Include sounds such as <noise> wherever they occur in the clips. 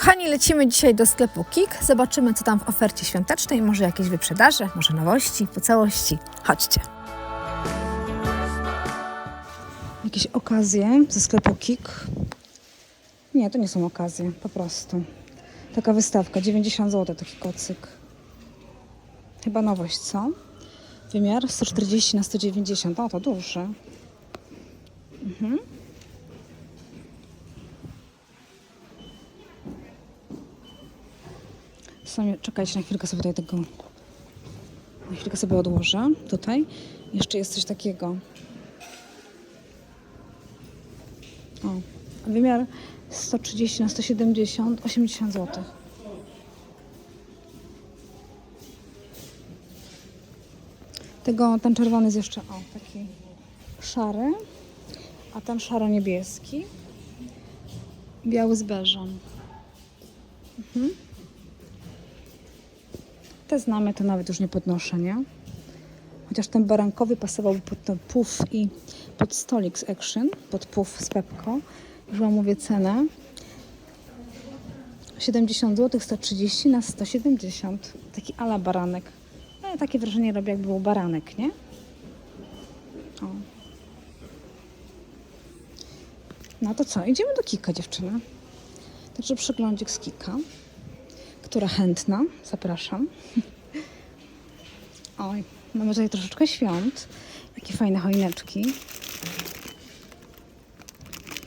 Kochani, lecimy dzisiaj do sklepu KIK. Zobaczymy, co tam w ofercie świątecznej. Może jakieś wyprzedaże, może nowości, po całości. Chodźcie. Jakieś okazje ze sklepu KIK. Nie, to nie są okazje, po prostu. Taka wystawka, 90 zł taki kocyk. Chyba nowość, co? Wymiar 140 na 190. O, to duży. Mhm. Sami, czekajcie, na chwilkę sobie tutaj tego... Na chwilkę sobie odłożę. Tutaj. Jeszcze jest coś takiego. O. Wymiar 130 na 170, 80 zł. Tego, ten czerwony jest jeszcze, o, taki szary, a ten szaro-niebieski, biały z beżem. Mhm. Te znamy, to nawet już nie podnoszę, nie? Chociaż ten barankowy pasowałby pod ten puff i pod stolik z Action, pod puff z Pepko. Już Wam mówię cenę. 70 zł, 130 na 170. Taki ala baranek. No, takie wrażenie robi, jakby był baranek, nie? O. No to co? Idziemy do Kika, dziewczyny. Także przeglądzik z Kika. Która chętna? Zapraszam. <laughs> Oj, mamy tutaj troszeczkę świąt. Jakie fajne choineczki.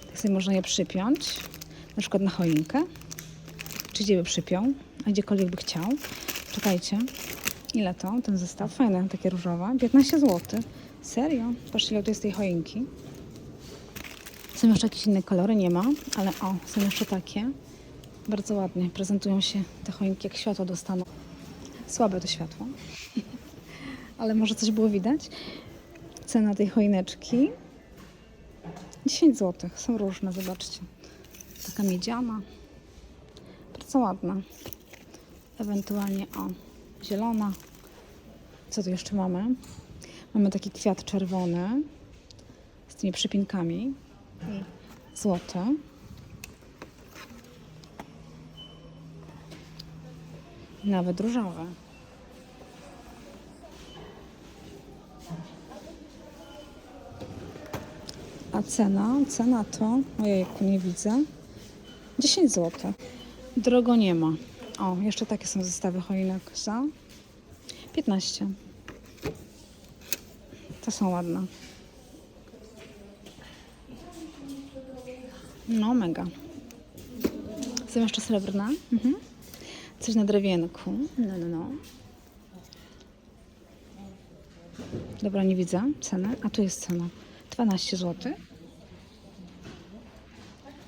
Tak sobie można je przypiąć. Na przykład na choinkę. Czy gdzie by przypiął, a gdziekolwiek by chciał. Czekajcie. Ile to? Ten zestaw? Fajne, takie różowe. 15 zł. Serio? Patrzcie, ile tu jest tej choinki. Są jeszcze jakieś inne kolory? Nie ma. Ale o, są jeszcze takie. Bardzo ładnie prezentują się te choinki, jak światło dostaną. Słabe to światło. <laughs> Ale może coś było widać. Cena tej choineczki 10 zł. Są różne, zobaczcie. Taka miedziana. Bardzo ładna. Ewentualnie o, zielona. Co tu jeszcze mamy? Mamy taki kwiat czerwony z tymi przypinkami. I Nawet różowe. A cena? Cena to, ojejku, nie widzę. 10 zł. Drogo nie ma. O, jeszcze takie są zestawy choinek za 15. To są ładne. No, mega. Są jeszcze srebrne. Mhm. Coś na drewienku. No, no, no. Dobra, nie widzę ceny. A tu jest cena. 12 zł.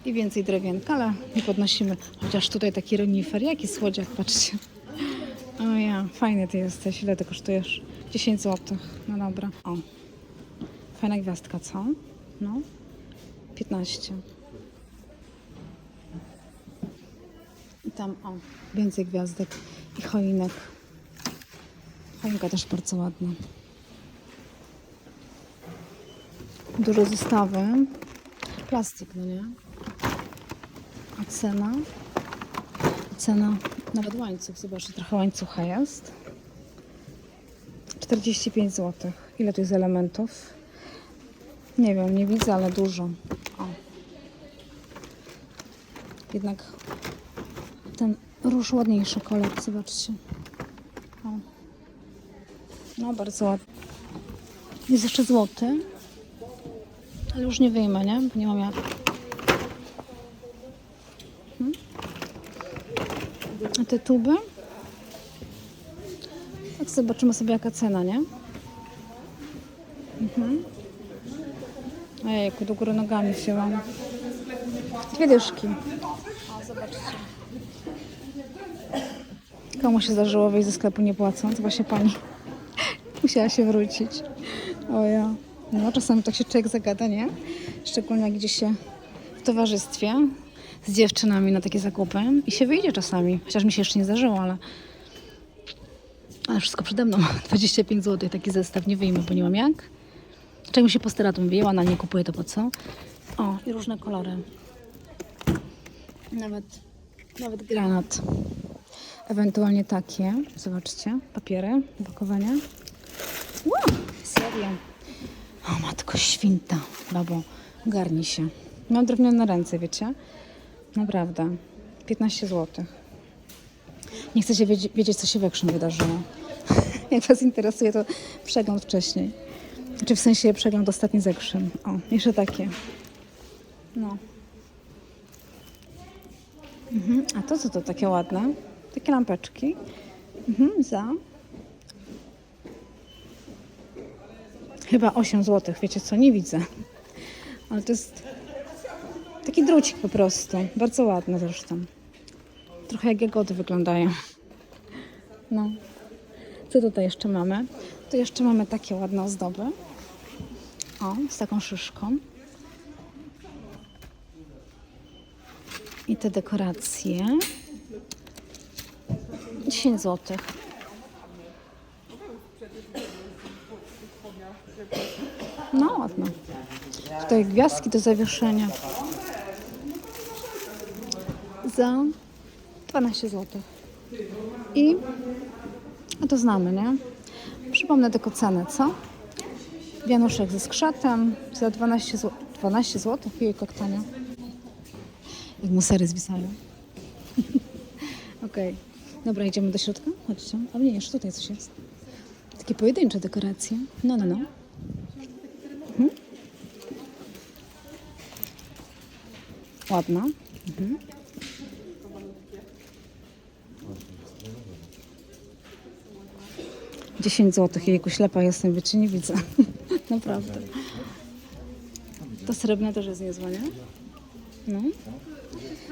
I więcej drewienka, ale nie podnosimy. Chociaż tutaj taki renifer. Jaki słodziak, patrzcie. O ja, fajny ty jesteś. Ile ty kosztujesz? 10 zł. No dobra. O. Fajna gwiazdka, co? No. 15. tam, o, więcej gwiazdek i choinek. Choinka też bardzo ładna. Duże zestawy. Plastik, no nie? A cena? Cena, nawet łańcuch, zobaczcie, trochę łańcucha jest. 45 zł. Ile tu jest elementów? Nie wiem, nie widzę, ale dużo. O. Jednak ten róż ładniejszy kolor, zobaczcie. O. No, bardzo ładny. Jest jeszcze złoty. Ale już nie wyjmę, nie? Bo nie mam jak. Hmm? A te tuby? Tak zobaczymy sobie jaka cena, nie? Mhm. Ojejku, do góry nogami wzięłam. Dwie dyszki. O, zobaczcie. Komu się zdarzyło wyjść ze sklepu nie płacąc? Właśnie pani musiała się wrócić. O ja. No, czasami tak się człowiek zagada, nie? Szczególnie jak gdzieś się w towarzystwie z dziewczynami na takie zakupy i się wyjdzie czasami. Chociaż mi się jeszcze nie zdarzyło, ale ale wszystko przede mną. <laughs> 25 zł taki zestaw nie wyjmę, bo nie mam jak. Czego się posteratą wyjęła, na nie kupuję to po co. O, i różne kolory. Nawet Nawet granat. Ewentualnie takie. Zobaczcie, papiery, opakowania. Wow, serio. O matko świnta, babo, garni się. Mam drewniane ręce, wiecie? Naprawdę. 15 zł. Nie chcecie wiedzieć, co się we Krzym wydarzyło. <laughs> Jak Was interesuje, to przegląd wcześniej. Znaczy w sensie przegląd ostatni ze Krzym. O, jeszcze takie. No. Mhm. A to co to takie ładne? Takie lampeczki. Mhm, za. Chyba 8 zł. Wiecie co? Nie widzę. Ale to jest taki drucik po prostu. Bardzo ładny zresztą. Trochę jak jagody wyglądają. No. Co tutaj jeszcze mamy? Tu jeszcze mamy takie ładne ozdoby. O, z taką szyszką. I te dekoracje. 10 zł. No ładno. Tutaj gwiazdki do zawieszenia. Za 12 zł. I to znamy, nie? Przypomnę tylko cenę, co? Wianuszek ze skrzatem za 12 zł. 12 zł? Jejku, jak tanio. Jak mu sery zwisają. <laughs> Okej. Dobra, idziemy do środka? Chodźcie. A nie, jeszcze tutaj coś jest. Takie pojedyncze dekoracje. No, no, no. Mhm. Ładna. Mhm. Dziesięć złotych. Jejku, ślepa jestem, wiecie, nie widzę. <laughs> Naprawdę. To srebrne też jest niezłe, nie? No.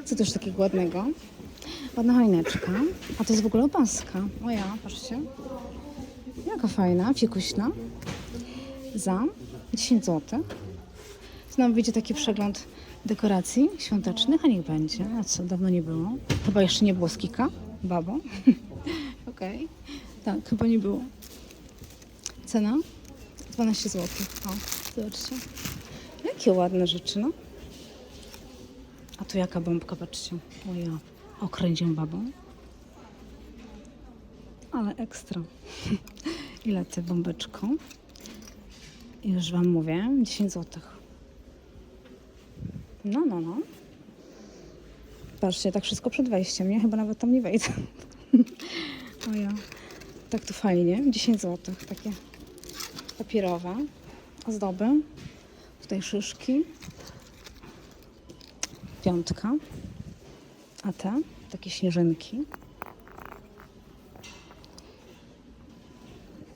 Co też takiego ładnego? Ładna choineczka. A to jest w ogóle opaska. O ja, patrzcie. Jaka fajna, fiekuśna. Za 10 zł. Znowu będzie taki przegląd dekoracji świątecznych, a niech będzie. A co, dawno nie było. Chyba jeszcze nie było skika, babo. <laughs> Okej. Tak, chyba nie było. Cena? 12 zł. O, zobaczcie. Jakie ładne rzeczy, no. A tu jaka bombka, patrzcie. O ja, okręcię babą. Ale ekstra. <laughs> Ile ty bombeczką? Już wam mówię, 10 zł. No, no, no. Patrzcie, tak wszystko przed wejściem, nie? Chyba nawet tam nie wejdę. <laughs> o ja. Tak to fajnie. 10 zł. Takie papierowe ozdoby. Tutaj szyszki. Piątka. A te? Takie śnieżynki.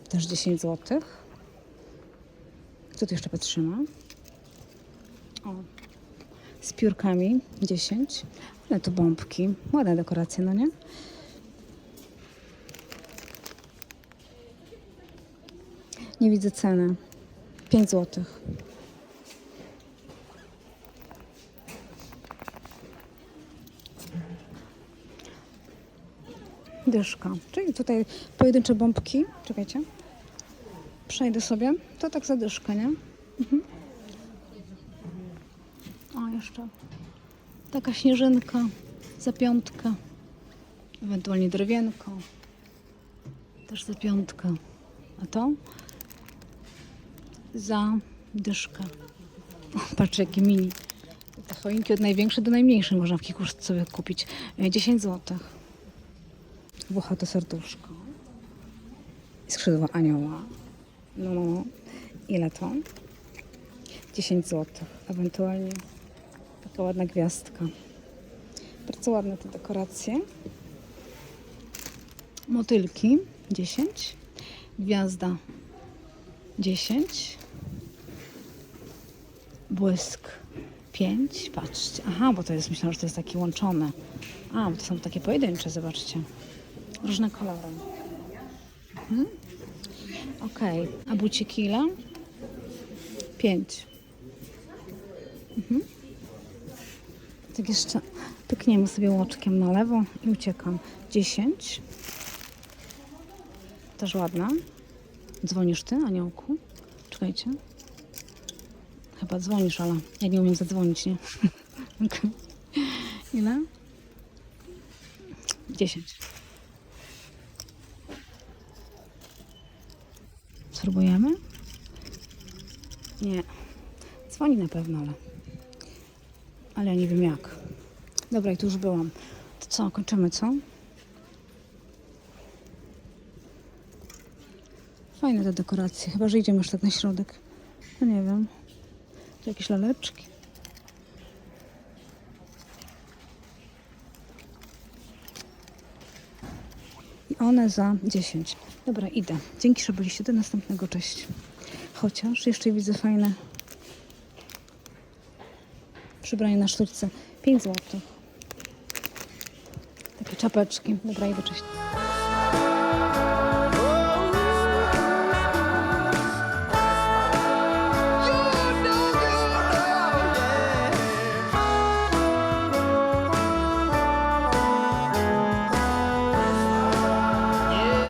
Też 10 zł. Co tu jeszcze patrzymy? O. Z piórkami 10. Ale tu bombki. Ładne dekoracje, no nie? Nie widzę ceny. 5 zł. Dyszka. Czyli tutaj pojedyncze bombki. Czekajcie. Przejdę sobie. To tak za dyszkę, nie? Mhm. O, jeszcze taka śnieżynka za piątkę. Ewentualnie drewienko. Też za piątkę. A to? Za dyszkę. Patrz, jakie mini. Te choinki od największej do najmniejszej można w Kikuszce sobie kupić. E, 10 zł. Włochate serduszko. I skrzydła anioła. No, no. Ile to? 10 zł. Ewentualnie taka ładna gwiazdka. Bardzo ładne te dekoracje. Motylki 10. Gwiazda 10. Błysk 5. Patrzcie. Aha, bo to jest, myślałam, że to jest takie łączone. A, bo to są takie pojedyncze, zobaczcie. Różne kolory. Mhm. Okej. A buciki ile? 5. Mhm. Tak jeszcze pykniemy sobie łoczkiem na lewo i uciekam. 10. Też ładna. Dzwonisz ty, aniołku? Czekajcie. Chyba dzwonisz, ale ja nie umiem zadzwonić, nie? <laughs> Ile? 10. Spróbujemy? Nie. Dzwoni na pewno, ale... Ale ja nie wiem jak. Dobra, i tu już byłam. To co, kończymy, co? Fajne te dekoracje. Chyba, że idziemy już tak na środek. No nie wiem. Tu jakieś laleczki. I one za 10. Dobra, idę. Dzięki, że byliście. Do następnego. Cześć. Chociaż jeszcze widzę fajne przybranie na sztućce. 5 zł. Takie czapeczki. Dobra, idę. Cześć.